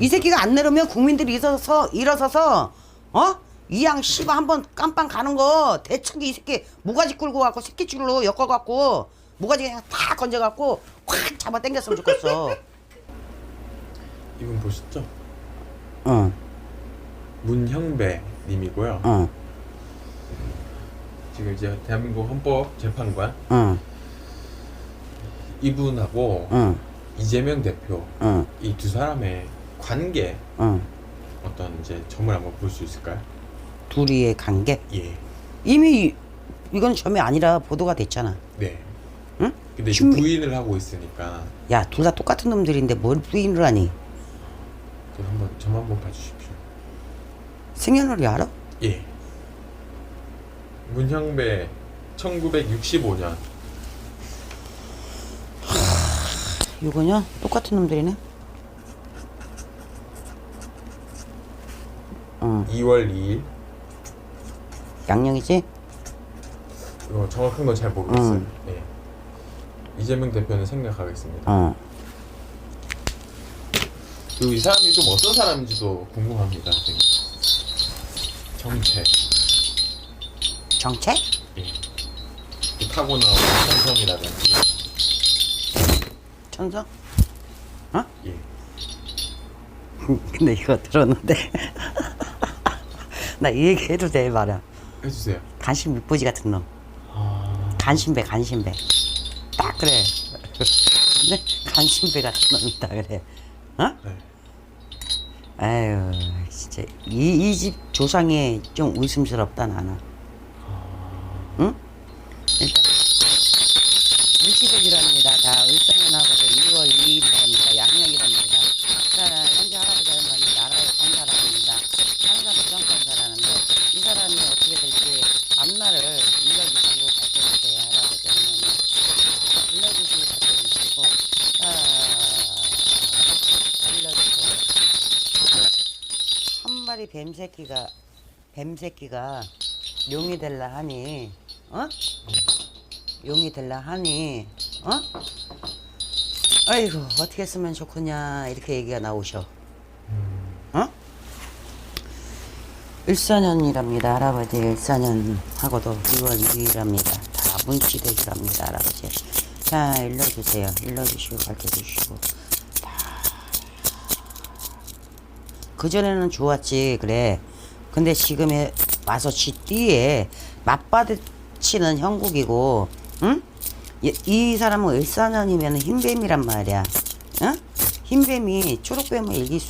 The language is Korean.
이 새끼가 안 내려면 국민들이 일어서서 일어서서 어? 이양 씨가 한번 깜빵 가는 거 대충 이 새끼 모가지 끌고 갖고 새끼줄로 엮어 갖고 모가지 그냥 다 건져 갖고 확 잡아 당겼으면 좋겠어. 이분 보셨죠? 응, 문형배 님이고요. 응, 지금 이제 대한민국 헌법 재판관 응, 이분하고 응, 이재명 대표 응, 이두 사람의 관계 응. 어떤 이제 점을 한번 볼 수 있을까요? 둘이의 관계 예. 이미 이건 점이 아니라 보도가 됐잖아. 네. 응? 근데 준비- 부인을 하고 있으니까 야, 둘 다 똑같은 놈들인데 뭘 부인을 하니? 그 한번 점 한번 봐주십시오. 생년월일 알아? 예. 문형배 1965년 이거냐? 똑같은 놈들이네. 응, 2월 2일 양령이지? 이거 정확한 건 잘 모르겠어요. 음. 예. 이재명 대표는 생략하겠습니다. 어. 그리고 이 사람이 좀 어떤 사람인지도 궁금합니다. 되게. 정체. 정책? 예. 그 타고나온 천성이라든지. 천성? 예. 근데 이거 들었는데. 나 이 얘기 해도 돼, 말아. 해주세요. 간신 밑보지 같은 놈. 아. 간신배, 간신배. 딱 그래. 근데 간신배 같은 놈이다, 그래. 어? 네. 아유, 진짜. 이, 이 집 조상이 좀 의심스럽다, 나는. 응? 한 마리 뱀 새끼가 뱀 새끼가 용이 될라 하니 어? 용이 될라 하니 어? 아이고 어떻게 쓰면 좋겠냐 이렇게 얘기가 나오셔 어? 일사년이랍니다 할아버지 일사년 하고도 2월 2일합니다 다 문치되시랍니다 할아버지 자 일러주세요 일러주시고 밝혀주시고 그전에는 좋았지 그래 근데 지금에 와서 지 뒤에 맞받치는 형국이고 응? 이, 이 사람은 을사년이면 흰뱀이란 말이야 응? 흰뱀이 초록뱀을 이길 수가